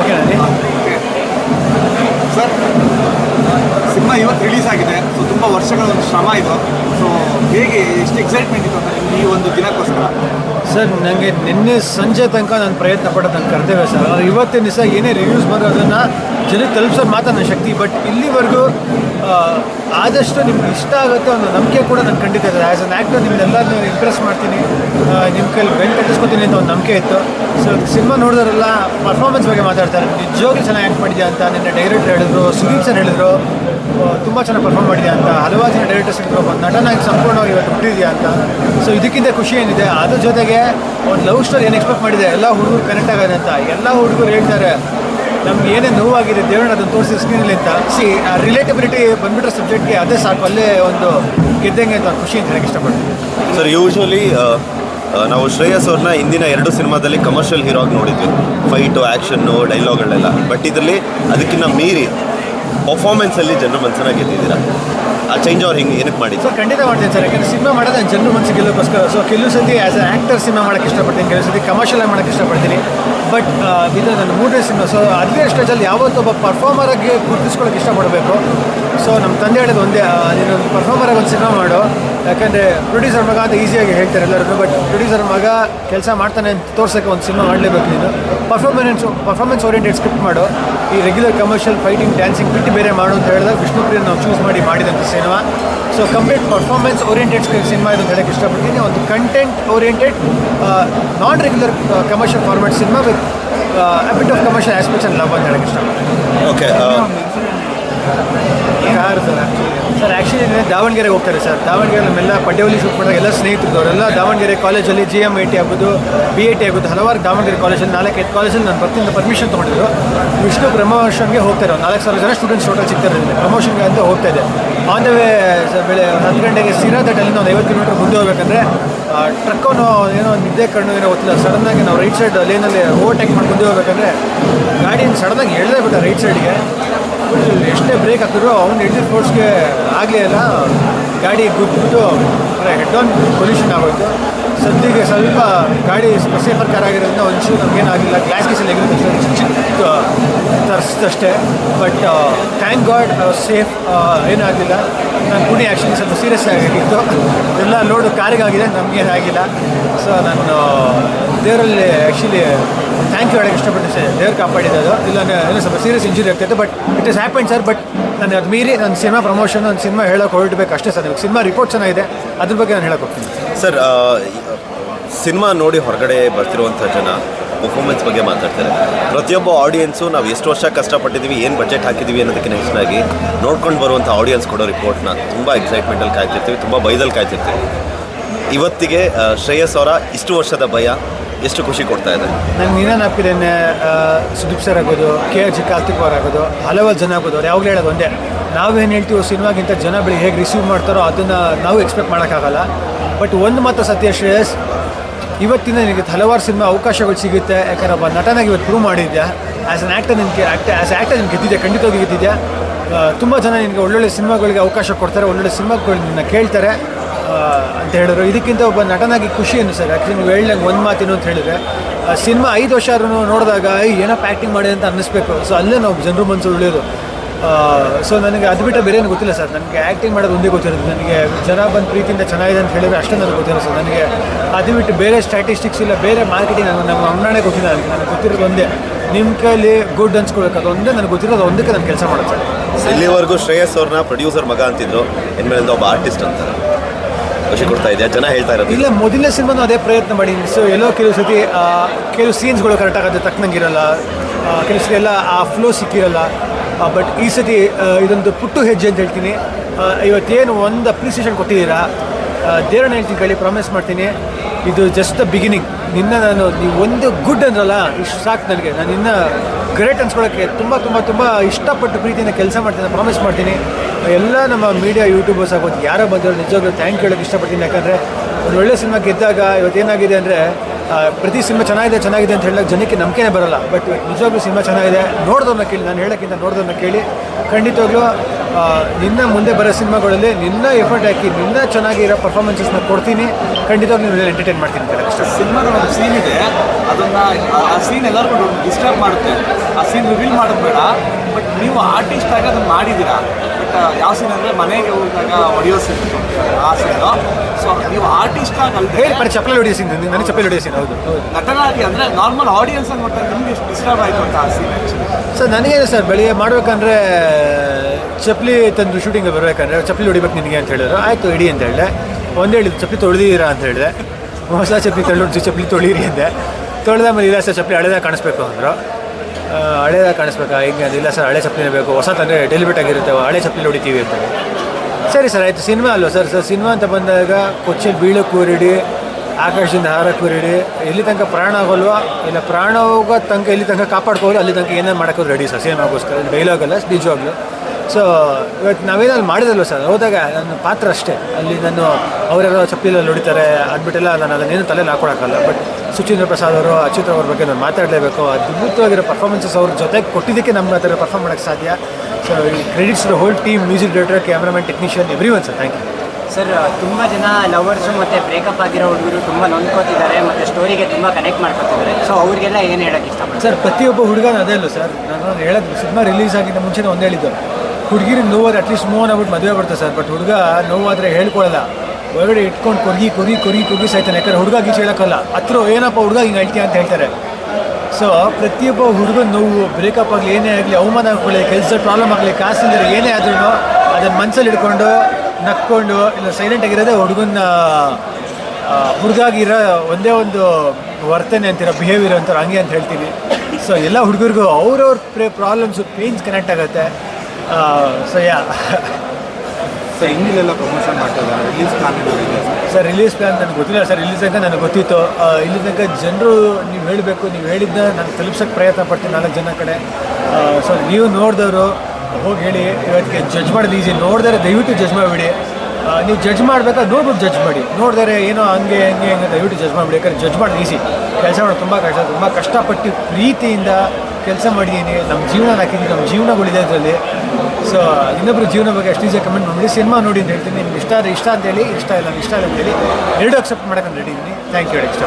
ಓಕೆನಾ sir cinema ಇವತ್ತು release ಆಗಿದೆ. ಸೊ ತುಂಬ ವರ್ಷಗಳ ಒಂದು ಶ್ರಮ ಇದು. ಸೊ ಹೇಗೆ ಎಷ್ಟು ಎಕ್ಸೈಟ್ಮೆಂಟ್ ಇತ್ತು ಈ ಒಂದು ದಿನಕ್ಕೋಸ್ಕರ? ಸರ್ ನನಗೆ ನಿನ್ನೆ ಸಂಜೆ ತನಕ ನಾನು ಪ್ರಯತ್ನ ಪಡೋದು ನನ್ನ ಕರ್ತವ್ಯ ಸರ್. ಇವತ್ತಿನ ದಿವಸ ಏನೇ ರಿವ್ಯೂಸ್ ಬಂದರೆ ಅದನ್ನು ಜನಕ್ಕೆ ತಲುಪಿಸೋದು ಮಾತ್ರ ನನ್ನ ಶಕ್ತಿ. ಬಟ್ ಇಲ್ಲಿವರೆಗೂ ಆದಷ್ಟು ನಿಮ್ಗೆ ಇಷ್ಟ ಆಗುತ್ತೆ ಒಂದು ನಂಬಿಕೆ ಕೂಡ ನಾನು ಖಂಡಿತ ಇದೆ. ಆ್ಯಸ್ ಅನ್ ಆ್ಯಕ್ಟರ್ ನಿಮ್ಮೆಲ್ಲರನ್ನೂ ಇಂಪ್ರೆಸ್ ಮಾಡ್ತೀನಿ. ನಿಮ್ಮ ಕೈಲಿ ಬೆನ್ ಕಟ್ಟಿಸ್ಕೊತೀನಿ ಅಂತ ಒಂದು ನಂಬಿಕೆ ಇತ್ತು. ಸೊ ಸಿನಿಮಾ ನೋಡಿದ್ರೆಲ್ಲ ಪರ್ಫಾರ್ಮೆನ್ಸ್ ಬಗ್ಗೆ ಮಾತಾಡ್ತಾರೆ. ನಿಜವಾಗ್ಲೂ ಚೆನ್ನಾಗಿ ಆ್ಯಕ್ಟ್ ಮಾಡಿದ್ಯಾ ಅಂತ, ನಿನ್ನೆ ಡೈರೆಕ್ಟರ್ ಹೇಳಿದ್ರು, ಸುದೀಪ್ ಸರ್ ಹೇಳಿದ್ರು ತುಂಬ ಚೆನ್ನಾಗಿ ಪರ್ಫಾರ್ಮ್ ಮಾಡಿದ್ಯಾ ಅಂತ, ಹಲವಾರು ಜನ ಡೈರೆಕ್ಟರ್ಸ್ ಇದ್ರು ಒಬ್ಬ ನಟನಾಗಿ ಸಂಪೂರ್ಣವಾಗಿ ಇವತ್ತು ಹುಟ್ಟಿದ್ಯಾ ಅಂತ. ಸೊ ಇದಕ್ಕಿಂತ ಖುಷಿ ಏನಿದೆ, ಅದ್ರ ಜೊತೆಗೆ ಒಂದು ಲವ್ ಸ್ಟೋರಿ ಏನು ಎಕ್ಸ್ಪೆಕ್ಟ್ ಮಾಡಿದೆ. ಎಲ್ಲ ಹುಡುಗರು ಕನೆಕ್ಟ್ ಆಗೋದೆ ಅಂತ. ಎಲ್ಲ ಹುಡುಗರು ಹೇಳ್ತಾರೆ ನಮ್ಗೆ ಏನೇ ನೋವಾಗಿದೆ ದೇವರನ್ನ ಅದನ್ನು ತೋರಿಸಿ ಸ್ಕ್ರೀನಲ್ಲಿ ಅಂತ. ಸಿ ರಿಲೇಟಬಿಲಿಟಿ ಬಂದ್ಬಿಟ್ರೆ ಸಬ್ಜೆಕ್ಟ್ಗೆ ಅದೇ ಸಾಕು. ಅಲ್ಲೇ ಒಂದು ಗೆದ್ದಂಗೆ ಅಂತ ಖುಷಿ ಅಂತ ಹೇಳಕ್ಕೆ ಇಷ್ಟಪಡ್ತೀನಿ. ಸರ್ ಯೂಶ್ವಲಿ ನಾವು ಶ್ರೇಯಸ್ ಅವ್ರನ್ನ ಇಂದಿನ ಎರಡು ಸಿನಿಮಾದಲ್ಲಿ ಕಮರ್ಷಿಯಲ್ ಹೀರೋ ಆಗಿ ನೋಡಿದ್ವಿ. ಫೈಟು ಆ್ಯಕ್ಷನ್ನು ಡೈಲಾಗ್ಗಳೆಲ್ಲ ಬಟ್ ಇದರಲ್ಲಿ ಅದಕ್ಕಿಂತ ಮೀರಿ ಪರ್ಫಾರ್ಮೆನ್ಸಲ್ಲಿ ಜನರ ಮನಸ್ಸನ್ನ ಗೆದ್ದಿದ್ದೀರಾ? ಆ ಚೇಂಜ್ ಅವ್ರು ಹಿಂಗೆ, ಏನಕ್ಕೆ ಮಾಡಿ ಸೊ ಖಂಡಿತ ಮಾಡ್ತೀನಿ ಸರ್. ಯಾಕಂದರೆ ಸಿನಿಮಾ ಮಾಡೋದು ನಾನು ಜನರ ಮನಸ್ಸು ಗೆಲ್ಲೋಕ್ಕೋಸ್ಕರ ಸೊ ಕೆಲವು ಸತಿ ಆ್ಯಸ್ ಅನ್ ಆ್ಯಕ್ಟರ್ ಸಿನಿಮಾ ಮಾಡೋಕ್ಕೆ ಇಷ್ಟಪಡ್ತೀನಿ, ಕೆಲವು ಸತಿ ಕಮರ್ಷಿಯಲ್ ಆಗಿ ಮಾಡೋಕ್ಕೆ ಇಷ್ಟಪಡ್ತೀನಿ. ಬಟ್ ಇದು ನನ್ನ ಮೂರನೇ ಸಿನಿಮಾ. ಸೊ ಅದೇ ಸ್ಟೇಜಲ್ಲಿ ಯಾವತ್ತೂ ಒಬ್ಬ ಪರ್ಫಾರ್ಮರ್ ಆಗಿ ಗುರುತಿಸ್ಕೊಳ್ಳೋಕೆ ಇಷ್ಟಪಡಬೇಕು. ಸೊ ನಮ್ಮ ತಂದೆ ಹೇಳೋದು ಒಂದೇ ನೀನು ಪರ್ಫಾರ್ಮರ್ ಆಗಿ ಒಂದು ಸಿನಿಮಾ ಮಾಡು. ಯಾಕಂದರೆ ಪ್ರೊಡ್ಯೂಸರ್ ಮಗ ಅಂತ ಈಸಿಯಾಗಿ ಹೇಳ್ತಾರೆ ಎಲ್ಲರೂ ಬಟ್ ಪ್ರೊಡ್ಯೂಸರ್ ಮಗ ಕೆಲಸ ಮಾಡ್ತಾನೆ ಅಂತ ತೋರ್ಸೋಕ್ಕೆ ಒಂದು ಸಿನಿಮಾ ಮಾಡಲೇಬೇಕು ನೀನು. ಪರ್ಫಾರ್ಮೆನ್ಸ್ ಪರ್ಫಾರ್ಮೆನ್ಸ್ ಓರಿಯೆಂಟೆಡ್ ಸ್ಕ್ರಿಪ್ಟ್ ಮಾಡು. ಈ ರೆಗ್ಯುಲರ್ ಕಮರ್ಷಿಯಲ್ ಫೈಟಿಂಗ್ ಡ್ಯಾನ್ಸಿಂಗ್ ಬಿಟ್ಟು ಬೇರೆ ಮಾಡು ಅಂತ ಹೇಳಿದಾಗ ವಿಷ್ಣುಪ್ರಿಯ ನಾವು ಚೂಸ್ ಮಾಡಿ ಮಾಡಿದಂಥ cinema so complete performance oriented cinema ಇದು ಅಂತ ಹೇಳಕ್ಕೆ ಇಷ್ಟಪಡ್ತೀನಿ. ಒಂದು content oriented non regular commercial format cinema with bit of commercial aspect and love ಅಂತ ಹೇಳಕ್ಕೆ ಇಷ್ಟಪಡ್ತೀನಿ. ಓಕೆ ಯಾರು ಸರ್ ಆ್ಯಕ್ಚುಲಿ ದಾವಣಗೆರೆಗೆ ಹೋಗ್ತಾರೆ ಸರ್. ದಾವಣಗೆರೆ ನಮ್ಮೆಲ್ಲ ಪಡ್ಯವಲ್ಲಿ ಶೂಟ್ ಮಾಡಿದಾಗ ಎಲ್ಲ ಸ್ನೇಹಿತರು ಅವರೆಲ್ಲ ದಾವಣಗೆರೆ ಕಾಲೇಜಲ್ಲಿ ಜಿ ಎಂ ಐ ಟಿ ಆಗೋದು ಬಿ ಐ ಟಿ ಆಗೋದು ಹಲವಾರು ದಾವಣಗೆರೆ ಕಾಲೇಜಲ್ಲಿ ನಾಲ್ಕೈದು ಕಾಲೇಜಲ್ಲಿ ನಾನು ಬರ್ತೀನಿ ಪರ್ಮಿಷನ್ ತೊಗೊಂಡಿದ್ರು. ವಿಷ್ಣು ಪ್ರಮೋಷನ್ಗೆ ಹೋಗ್ತಾರೆ. ಒಂದು ನಾಲ್ಕು ಸಾವಿರ ಜನ ಸ್ಟೂಡೆಂಟ್ಸ್ ಟೋಟಲ್ ಸಿಗ್ತಾರೆ ಪ್ರಮೋಷನ್ಗೆ ಅಂತ ಹೋಗ್ತಾ ಇದೆ. ಆನ್ ದ ವೇ ಬೆಳೆ ಹತ್ತು ಗಂಟೆಗೆ ಸಿರಾದಟ್ಟಲ್ಲಿ ಒಂದು ಐವತ್ತು ಕಿಲೋಮೀಟರ್ ಮುಂದೆ ಹೋಗ್ಬೇಕಂದ್ರೆ ಟ್ರಕ್ಕನ್ನು ಏನೋ ನಿದ್ದೆ ಕಣ್ಣು ಏನೋ ಗೊತ್ತಿಲ್ಲ. ಸಡನ್ನಾಗಿ ನಾವು ರೈಟ್ ಸೈಡ್ ಲೇನಲ್ಲಿ ಓವರ್ಟೇಕ್ ಮಾಡಿ ಮುಂದೆ ಹೋಗ್ಬೇಕಂದ್ರೆ ಗಾಡಿಯನ್ನು ಸಡನ್ನಾಗಿ ಎಳೆದೇ ಬಿಟ್ಟ ರೈಟ್ ಸೈಡ್ಗೆ ಎಷ್ಟೇ ಬ್ರೇಕ್ ಹಾಕಿದ್ರು. ಅವ್ನು ಹಿಡಿದ ಫೋರ್ಸ್ಗೆ ಆಗಲೇ ಇಲ್ಲ. ಗಾಡಿ ಗುದ್ಬಿಟ್ಟು ಹೆಡ್ ಆನ್ ಪೊಲ್ಯೂಷನ್ ಆಗೋಯ್ತು. ಸದ್ಯಕ್ಕೆ ಸ್ವಲ್ಪ ಗಾಡಿ ಸೇಫರ್ ಕಾರ್ ಆಗಿರೋದ್ರಿಂದ ಒಂಚೂರು ನಮಗೇನಾಗಿಲ್ಲ ಗ್ಲಾಸ್ ಗೀಸಲ್ಲಿ ಆಗಿರೋದು ಚಿಕ್ಕ ಚಿಕ್ಕ ತರಿಸಿದಷ್ಟೇ. ಬಟ್ ಥ್ಯಾಂಕ್ ಗಾಡ್ ಸೇಫ್ ಏನಾಗಲಿಲ್ಲ ನಾನು ಗುಡಿ ಆ್ಯಕ್ಷನ್ ಸ್ವಲ್ಪ ಸೀರಿಯಸ್ ಆಗಿತ್ತು. ಎಲ್ಲ ಲೋಡು ಕಾರಿಗಾಗಿದೆ ನಮಗೇನಾಗಿಲ್ಲ ಸೊ ನಾನು ದೇವರಲ್ಲಿ ಆ್ಯಕ್ಚುಲಿ ಥ್ಯಾಂಕ್ ಯು ಹೇಳಕ್ಕೆ ಇಷ್ಟಪಡ್ತೀನಿ ಸರ್. ದೇವ್ರು ಕಾಪಾಡಿದ್ದು ಇಲ್ಲ ಏನೋ ಸ್ವಲ್ಪ ಸೀರಿಯಸ್ ಇಂಜುರಿ ಆಗ್ತಿತ್ತು but it is happen sir but ನಾನು ಅದು ಮೀರಿ ನನ್ನ ಸಿನಿಮಾ ಪ್ರಮೋಷನ್ ನನ್ನ ಸಿನಿಮಾ ಹೇಳೋಕೆ ಹೊರಡಬೇಕು ಅಷ್ಟೇ ಸರ್. ನಿಮಗೆ ಸಿನಿಮಾ ರಿಪೋರ್ಟ್ ಚೆನ್ನಾಗಿದೆ. ಅದ್ರ ಬಗ್ಗೆ ನಾನು ಹೇಳಕ್ಕೆ ಹೋಗ್ತೀನಿ. ಸರ್ ಸಿನಿಮಾ ನೋಡಿ ಹೊರಗಡೆ ಬರ್ತಿರುವಂಥ ಜನ ಪರ್ಫಾರ್ಮೆನ್ಸ್ ಬಗ್ಗೆ ಮಾತಾಡ್ತಾರೆ. ಪ್ರತಿಯೊಬ್ಬ ಆಡಿಯನ್ಸು ನಾವು ಎಷ್ಟು ವರ್ಷ ಕಷ್ಟಪಟ್ಟಿದ್ದೀವಿ ಏನು ಬಜೆಟ್ ಹಾಕಿದ್ದೀವಿ ಅನ್ನೋದಕ್ಕೆ ಹೆಚ್ಚಿನಾಗಿ ನೋಡ್ಕೊಂಡು ಬರುವಂಥ ಆಡಿಯನ್ಸ್ ಕೊಡೋ ರಿಪೋರ್ಟ್ನ ತುಂಬ ಎಕ್ಸೈಟ್ಮೆಂಟಲ್ಲಿ ಕಾಯ್ತಿರ್ತೀವಿ, ತುಂಬ ಬೈದಲ್ಲಿ ಕಾಯ್ತಿರ್ತೀವಿ. ಇವತ್ತಿಗೆ ಶ್ರೇಯಸ್ ಅವರ ಇಷ್ಟು ವರ್ಷದ ಭಯ ಎಷ್ಟು ಖುಷಿ ಕೊಡ್ತಾ ಇದೆ? ನಾನು ನೀನೇ ನೆನಪಿದ್ದೇನೆ ಸುದೀಪ್ ಸರ್ ಆಗೋದು, ಕೆ ಆರ್ ಜಿ ಕಾರ್ತಿಕ್ ಅವ್ರು ಆಗೋದು, ಹಲವಾರು ಜನ ಆಗೋದು, ಅವ್ರು ಯಾವಾಗಲೂ ಹೇಳೋದು ಒಂದೇ ನಾವೇನು ಹೇಳ್ತೀವಿ ಸಿನಿಮಾಗಿಂತ ಜನ ಬೆಳಿಗ್ಗೆ ಹೇಗೆ ರಿಸೀವ್ ಮಾಡ್ತಾರೋ ಅದನ್ನು ನಾವು ಎಕ್ಸ್ಪೆಕ್ಟ್ ಮಾಡೋಕ್ಕಾಗಲ್ಲ. ಬಟ್ ಒಂದು ಮಾತ್ರ ಸತ್ಯ, ಶ್ರೇಯಸ್ ಇವತ್ತಿನ ನಿನಗೆ ಹಲವಾರು ಸಿನಿಮಾ ಅವಕಾಶಗಳು ಸಿಗುತ್ತೆ. ಯಾಕಂದ್ರೆ ಒಬ್ಬ ನಟನಾಗಿ ಇವತ್ತು ಪ್ರೂವ್ ಮಾಡಿದ್ಯಾ? ಆ್ಯಸ್ ಅನ್ ಆ್ಯಕ್ಟರ್ ನಿನಗೆ ಆ್ಯಕ್ಟರ್ ಆ್ಯಸ್ ಆ್ಯಕ್ಟರ್ ನಿನ್ಗೆ ಗೆದ್ದಿದೆ ಖಂಡಿತವಾಗಿ ಗೆದ್ದಿದ್ಯಾ? ತುಂಬ ಜನ ನಿನಗೆ ಒಳ್ಳೊಳ್ಳೆ ಸಿನಿಮಾಗಳಿಗೆ ಅವಕಾಶ ಕೊಡ್ತಾರೆ, ಒಳ್ಳೊಳ್ಳೆ ಸಿನಿಮಾಗಳು ನಿನ್ನ ಕೇಳ್ತಾರೆ. ಅಂತ ಹೇಳಿದ್ರು. ಇದಕ್ಕಿಂತ ಒಬ್ಬ ನಟನಾಗಿ ಖುಷಿ ಸರ್ ಆ್ಯಕ್ಚುಲಿ ನೀವು ನಂಗೆ ಒಂದು ಮಾತೇನು ಅಂತ ಹೇಳಿದ್ರೆ ಸಿನಿಮಾ ಐದು ವರ್ಷ ಆದ್ರೂ ನೋಡಿದಾಗ ಏನೋ ಪ್ಯಾಕ್ಟಿಂಗ್ ಮಾಡಿ ಅಂತ ಅನ್ನಿಸ್ಬೇಕು. ಸೊ ಅಲ್ಲೇ ನಾವು ಜನರು ಮನಸ್ಸು ಉಳಿಯೋದು. ಸೊ ನನಗೆ ಅದು ಬಿಟ್ಟು ಬೇರೆ ಗೊತ್ತಿಲ್ಲ ಸರ್. ನನಗೆ ಆ್ಯಕ್ಟಿಂಗ್ ಮಾಡೋದು ಒಂದೇ ಗೊತ್ತಿರೋದು. ನನಗೆ ಜನ ಬಂದು ಪ್ರೀತಿಯಿಂದ ಚೆನ್ನಾಗಿದೆ ಅಂತ ಹೇಳಿದ್ರೆ ಅಷ್ಟೇ ನನಗೆ ಗೊತ್ತಿಲ್ಲ ಸರ್. ನನಗೆ ಅದು ಬಿಟ್ಟು ಬೇರೆ ಸ್ಟ್ಯಾಟಿಸ್ಟಿಕ್ಸ್ ಇಲ್ಲ, ಬೇರೆ ಮಾರ್ಕೆಟಿಂಗ್ ನನಗೆ ನಮ್ಮ ಅಣ್ಣನೇ ಗೊತ್ತಿಲ್ಲ ನನಗೆ ನನಗೆ ಗೊತ್ತಿರೋದು ಒಂದೇ. ನಿಮ್ಮ ಕೈಲಿ ಗುಡ್ ಅನ್ಸ್ಕೊಳ್ಬೇಕು ಒಂದೇ ನನಗೆ ಗೊತ್ತಿರೋದು ಒಂದಕ್ಕೆ ನಾನು ಕೆಲಸ ಮಾಡೋದು ಸರ್. ಇಲ್ಲಿವರೆಗೂ ಶ್ರೇಯಸ್ ಅವ್ರನ್ನ ಪ್ರೊಡ್ಯೂಸರ್ ಮಗ ಅಂತಿದ್ರು. ಇನ್ಮೇಲೆ ಒಬ್ಬ ಆರ್ಟಿಸ್ಟ್ ಅಂತಾರೆ. ಖುಷಿ ಕೊಡ್ತಾ ಇದೆಯಾ? ಜನ ಹೇಳ್ತಾ ಇರೋದು. ಇಲ್ಲ, ಮೊದಲನೇ ಸಿನಿಮಾನು ಅದೇ ಪ್ರಯತ್ನ ಮಾಡೀನಿ ಸೊ ಎಲ್ಲೋ ಕೆಲವು ಸತಿ ಕೆಲವು ಸೀನ್ಸ್ಗಳು ಕರೆಕ್ಟ್ ಆಗುತ್ತೆ ತಕ್ಕನಂಗಿರಲ್ಲ. ಕೆಲವು ಸತಿ ಎಲ್ಲ ಆ ಫ್ಲೋ ಸಿಕ್ಕಿರಲ್ಲ. ಬಟ್ ಈ ಸತಿ ಇದೊಂದು ಪುಟ್ಟು ಹೆಜ್ಜೆ ಅಂತ ಹೇಳ್ತೀನಿ. ಇವತ್ತೇನು ಒಂದು ಅಪ್ರಿಸಿಯೇಷನ್ ಕೊಟ್ಟಿದ್ದೀರಾ? ದೇವರನ್ನ ಹೇಳ್ತೀನಿ ಕಳಿ ಪ್ರಾಮಿಸ್ ಮಾಡ್ತೀನಿ. ಇದು ಜಸ್ಟ್ ದ ಬಿಗಿನಿಂಗ್ ನಿನ್ನ ನಾನು ನೀವು ಒಂದು ಗುಡ್ ಅಂದ್ರಲ್ಲ, ಇಷ್ಟು ಸಾಕು ನನಗೆ. ನಾನು ಇನ್ನು ಗ್ರೇಟ್ ಅನ್ಸ್ಕೊಳ್ಳೋಕ್ಕೆ ತುಂಬ ತುಂಬ ತುಂಬ ಇಷ್ಟಪಟ್ಟು ಪ್ರೀತಿಯಿಂದ ಕೆಲಸ ಮಾಡ್ತೀನಿ ಪ್ರಾಮಿಸ್ ಮಾಡ್ತೀನಿ. ಎಲ್ಲ ನಮ್ಮ ಮೀಡಿಯಾ ಯೂಟ್ಯೂಬರ್ಸ್ ಆಗೋದು ಯಾರೋ ಬಂದರು ನಿಜವಾಗ್ಲೂ ಥ್ಯಾಂಕ್ ಹೇಳೋಕ್ಕೆ ಇಷ್ಟಪಡ್ತೀನಿ. ಯಾಕಂದರೆ ಒಂದು ಒಳ್ಳೆ ಸಿನಿಮಾ ಗೆದ್ದಾಗ ಇವತ್ತೇನಾಗಿದೆ ಅಂದರೆ ಪ್ರತಿ ಸಿನಿಮಾ ಚೆನ್ನಾಗಿದೆ ಚೆನ್ನಾಗಿದೆ ಅಂತ ಹೇಳಕ್ಕೆ ಜನಕ್ಕೆ ನಂಬಿಕೆನೇ ಬರಲ್ಲ. ಬಟ್ ನಿಜವಾಗ್ಲೂ ಸಿನಿಮಾ ಚೆನ್ನಾಗಿದೆ. ನೋಡ್ದವ್ರನ್ನ ಕೇಳಿ, ನಾನು ಹೇಳೋಕ್ಕಿಂತ ನೋಡ್ದವ್ರನ್ನ ಕೇಳಿ, ಖಂಡಿತವಾಗ್ಲೂ ನಿನ್ನ ಮುಂದೆ ಬರೋ ಸಿನಿಮಾಗಳಲ್ಲಿ ನಿನ್ನ ಎಫರ್ಟ್ ಹಾಕಿ, ನಿನ್ನ ಚೆನ್ನಾಗಿರೋ ಪರ್ಫಾರ್ಮೆನ್ಸಸ್ನ ಕೊಡ್ತೀನಿ. ಖಂಡಿತವಾಗ್ಲೂ ನೀವು ಎಂಟರ್ಟೈನ್ ಮಾಡ್ತೀನಿ ಇಷ್ಟ. ಸಿನಿಮಾದ ಒಂದು ಸೀನ್ ಇದೆ. ಅದನ್ನು, ಆ- ಸೀನ್ ಎಲ್ಲರಿಗೂ ಡಿಸ್ಟರ್ಬ್ ಮಾಡುತ್ತೆ. ಆ ಸೀನ್ ರಿವೀಲ್ ಮಾಡೋದು ಬೇಡ. ಬಟ್ ನೀವು ಆರ್ಟಿಸ್ಟ್ ಆಗಿ ಅದನ್ನು ಮಾಡಿದ್ದೀರಾ? ಯಾವ ಸೀನ್ ಅಂದರೆ ಮನೆಗೆ ಹೋದಾಗ ಹೊಡೆಯೋ ಸೀನ್ ಆ ಸೀನು ಸೊ ನೀವು ಆರ್ಟಿಸ್ಟ್ ಆಗಿ ಅಲ್ಲದೆ ಹೇಳಿ ಚಪ್ಪಲಿ ಹೊಡೆಯೋ ಸೀನ್ ನನಗೆ ಚಪ್ಪಲಿ ಹೊಡೆಯೋ ಸೀನ್ ಹೌದು. ನಟನಾಗಿ ಅಂದರೆ ನಾರ್ಮಲ್ ಆಡಿಯನ್ಸ್ ಆಗಿ ನೋಡ್ತಾರೆ ನಿಮ್ಗೆ ಎಷ್ಟು ಡಿಸ್ಟರ್ಬ್ ಆಯಿತು ಅಂತ ಆ ಸೀನ್ ಆ್ಯಕ್ಚುಲಿ ಸರ್ ನನಗೇನು ಸರ್ ಬೆಳಿಗ್ಗೆ ಮಾಡಬೇಕಂದ್ರೆ ಚಪ್ಪಲಿ ತಂದು ಶೂಟಿಂಗ್ ಬರಬೇಕಂದ್ರೆ ಚಪ್ಪಲಿ ಹೊಡಿಬೇಕು ನಿನಗೆ ಅಂತ ಹೇಳಿದ್ರು. ಆಯಿತು ಇಡಿ ಅಂತ ಹೇಳಿದೆ. ಒಂದು ಹೇಳಿದ್ರು ಚಪ್ಪಲಿ ತೊಳೆದಿದ್ದೀರಾ? ಅಂತ ಹೇಳಿದೆ. ಹೊಸ ಚಪ್ಪಲಿ ತಳ್ಳು ಚಪ್ಪಲಿ ತೊಳೀರಿ ಅಂದೆ. ತೊಳೆದ ಮೇಲೆ ಇಲ್ಲ ಸರ್ ಚಪ್ಪಲಿ ಹಳೆದಾಗ ಕಾಣಿಸ್ಬೇಕು ಅಂದರು. ಹಳೇದಾಗ ಕಾಣಿಸ್ಬೇಕಾ? ಹಿಂಗೆ ಅದು ಇಲ್ಲ ಸರ್, ಹಳೆ ಚಪ್ಪಲಿನೇ ಬೇಕು. ಹೊಸ ತಂದರೆ ಡೆಲಿಬೇಟ್ ಆಗಿರುತ್ತೆ. ಹಳೆ ಚಪ್ಪಲಿ ಹೊಡಿತೀವಿ ಅಂತ. ಸರಿ ಸರ್, ಆಯಿತು. ಸಿನಿಮಾ ಅಲ್ವಾ ಸರ್? ಸರ್, ಸಿನಿಮಾ ಅಂತ ಬಂದಾಗ ಕೊಚ್ಚಿ ಬೀಳು ಕೂರಿಡಿ, ಆಕಾಶದಿಂದ ಹಾರ ಕೂರಿಡಿ, ಎಲ್ಲಿ ತನಕ ಪ್ರಾಣ ಆಗೋಲ್ವ? ಇಲ್ಲ, ಪ್ರಾಣ ಹೋಗೋ ತನಕ, ಎಲ್ಲಿ ತನಕ ಕಾಪಾಡ್ಕೋಲ್ಲ ಅಲ್ಲಿ ತನಕ ಏನೇನು ಮಾಡೋಕ್ಕೂ ರೆಡಿ ಸರ್. ಸಿನಿಮಾಗೋಸ್ಕರ ಡೈಲಾಗ್ ಅಲ್ಲ ನಿಜವಾಗ್ಲು ಸೊ ಇವತ್ತು ನಾವೇನಲ್ಲಿ ಮಾಡಿದಲ್ವ ಸರ್? ಹೋದಾಗ ನನ್ನ ಪಾತ್ರ ಅಷ್ಟೇ. ಅಲ್ಲಿ ನಾನು ಅವರೆಲ್ಲ ಚಪ್ಪಲಿಯಲ್ಲಿ ಹೊಡಿತಾರೆ, ಅಂದ್ಬಿಟ್ಟೆಲ್ಲ ನಾನು ಅದನ್ನೇನು ತಲೆಯಲ್ಲಿ ಹಾಕೊಳಕ್ಕಲ್ಲ ಬಟ್ ಸುಚೀಂದ್ರ ಪ್ರಸಾದ್ ಅವರು ಅಚ್ಯುತ್ ಅವ್ರ ಬಗ್ಗೆ ನಾನು ಮಾತಾಡಲೇಬೇಕು. ಅದ್ಭುತವಾಗಿರೋ ಪರ್ಫಾರ್ಮೆನ್ಸಸ್ ಅವ್ರ ಜೊತೆ ಕೊಟ್ಟಿದ್ದಕ್ಕೆ ನಮ್ಮ ಆ ಥರ ಪರ್ಫಾರ್ಮ್ ಮಾಡೋಕ್ಕೆ ಸಾಧ್ಯ. ಸೊ ಈ credits whole team music director cameraman technician every one sir thank you sir ತುಂಬ ಜನ ಲವರ್ಸು ಮತ್ತು ಬ್ರೇಕಪ್ ಆಗಿರೋ ಹುಡುಗರು ತುಂಬ ನೊಂದ್ಕೋತಿದ್ದಾರೆ ಮತ್ತು ಸ್ಟೋರಿಗೆ ತುಂಬ ಕನೆಕ್ಟ್ ಮಾಡ್ಕೊತಿದ್ದಾರೆ. ಸೊ ಅವ್ರಿಗೆಲ್ಲ ಏನು ಹೇಳೋಕ್ಕೆ ಇಷ್ಟಪಡ್ತಾರೆ? ಸರ್ ಪ್ರತಿಯೊಬ್ಬ ಹುಡುಗನ ಅದೇ ಅಲ್ಲ ಸರ್ ನಾನು ಹೇಳೋದು ಸಿನಿಮಾ ರಿಲೀಸ್ ಆಗಿದ್ದ ಮುಂಚೆನೇ ಒಂದು ಹೇಳಿದ್ದು. ಹುಡುಗಿರಿಗೆ ನೋವಾದ್ರೆ ಅಟ್ಲೀಸ್ಟ್ ಮೂವ್ ಆಗ್ಬಿಟ್ಟು ಮದುವೆ ಬರ್ತದೆ ಸರ್ ಬಟ್ ಹುಡುಗ ನೋವಾದರೆ ಹೇಳ್ಕೊಳ್ಳಲ್ಲ ಒಳಗಡೆ ಇಟ್ಕೊಂಡು ಕೊರ್ಗಿ ಕೊರಿ ಕೊರಿ ಕೊರ್ಗಿ ಸಾಯ್ತಾನೆ. ಯಾಕಂದ್ರೆ ಹುಡುಗ ಗೀಚ್ ಹೇಳೋಕ್ಕಲ್ಲ. ಹತ್ರ ಏನಪ್ಪ ಹುಡುಗ ಹಿಂಗೆ ಹೇಳ್ತೀಯ ಅಂತ ಹೇಳ್ತಾರೆ. ಸೊ ಪ್ರತಿಯೊಬ್ಬ ಹುಡುಗನ ನೋವು ಬ್ರೇಕಪ್ ಆಗಲಿ, ಏನೇ ಆಗಲಿ, ಅವಮಾನ ಆಗಲಿ, ಕೆಲಸ ಪ್ರಾಬ್ಲಮ್ ಆಗಲಿ ಕಾಸಿಲ್ಲದೆ ಏನೇ ಆದ್ರೂ ಅದನ್ನು ಮನಸ್ಸಲ್ಲಿ ಇಟ್ಕೊಂಡು, ನಕ್ಕೊಂಡು ಇಲ್ಲ ಸೈಲೆಂಟ್ ಆಗಿರೋದೇ ಹುಡುಗನ ಹುಡುಗಾಗಿರೋ ಒಂದೇ ಒಂದು ವರ್ತನೆ ಅಂತೀರ ಬಿಹೇವಿಯರ್ ಅಂತಾರೆ, ಹಂಗೆ ಅಂತ ಹೇಳ್ತೀನಿ. ಸೊ ಎಲ್ಲ ಹುಡುಗರಿಗೂ ಅವ್ರವ್ರ ಪ್ರೇ ಪ್ರಾಬ್ಲಮ್ಸು ಪೇನ್ಸ್ ಕನೆಕ್ಟ್ ಆಗುತ್ತೆ. ಸೊ ಯಾ ಸೊ ಹಿಂದಿಲೆಲ್ಲ ಪ್ರಮೋಷನ್ ಮಾಡ್ತಾ ರಿಲೀಸ್ ಪ್ಲಾನ್ ಇದೆ ಸರ್? ರಿಲೀಸ್ ಪ್ಲಾನ್ ನನಗೆ ಗೊತ್ತಿಲ್ಲ. ಸರ್ ರಿಲೀಸ್ ತನಕ ನನಗೆ ಗೊತ್ತಿತ್ತು. ಇಲ್ಲಿ ತನಕ ಜನರು ನೀವು ಹೇಳಬೇಕು, ನೀವು ಹೇಳಿದ್ದ ನಾನು ತಲುಪ್ಸೋಕ್ಕೆ ಪ್ರಯತ್ನ ಪಡ್ತೀನಿ ನಾಲ್ಕು ಜನ ಕಡೆ. ಸೊ, ನೀವು ನೋಡಿದವರು ಹೋಗಿ ಹೇಳಿ. ಇವತ್ತಿಗೆ ಜಡ್ಜ್ ಮಾಡೋದು ಈಸಿ ನೋಡಿದರೆ ದಯವಿಟ್ಟು ಜಡ್ಜ್ ಮಾಡಿಬಿಡಿ. ನೀವು ಜಡ್ಜ್ ಮಾಡಬೇಕಾದ್ರೆ ನೋಡ್ಬಿಟ್ಟು ಜಡ್ಜ್ ಮಾಡಿ. ನೋಡಿದರೆ ಏನೋ ಹಂಗೆ ಹಂಗೆ ಹಂಗೆ ದಯವಿಟ್ಟು ಜಡ್ಜ್ ಮಾಡಿಬಿಡಿ. ಯಾಕಂದ್ರೆ ಜಡ್ಜ್ ಮಾಡೋದು ಈಸಿ ಕೆಲಸ ಮಾಡೋದು ತುಂಬ ಕಷ್ಟ. ತುಂಬ ಕಷ್ಟಪಟ್ಟು ಪ್ರೀತಿಯಿಂದ ಕೆಲಸ ಮಾಡಿದ್ದೀನಿ. ನಮ್ಮ ಜೀವನ ಹಾಕಿದ್ದೀನಿ. ನಮ್ಮ ಜೀವನಗಳಿದೆ ಅದರಲ್ಲಿ. ಸೊ ಇನ್ನೊಬ್ರು ಜೀವನ ಬಗ್ಗೆ ಅಷ್ಟು ಈಸಿಯಾಗಿ ಕಮೆಂಟ್ ಮಾಡಿ ಸಿನಿಮಾ ನೋಡಿ ಅಂತ ಹೇಳ್ತೀನಿ. ನಿಮ್ಗೆ ಇಷ್ಟ ಆದರೆ ಇಷ್ಟ ಅಂತೇಳಿ ಇಷ್ಟ ಇಲ್ಲ ಇಷ್ಟ ಇಲ್ಲ ಅಂತೇಳಿ ಎರಡು ಅಕ್ಸೆಪ್ಟ್ ಮಾಡೋಕೆ ರೆಡಿ ಇದ್ದೀನಿ. ಥ್ಯಾಂಕ್ ಯು ಇಷ್ಟ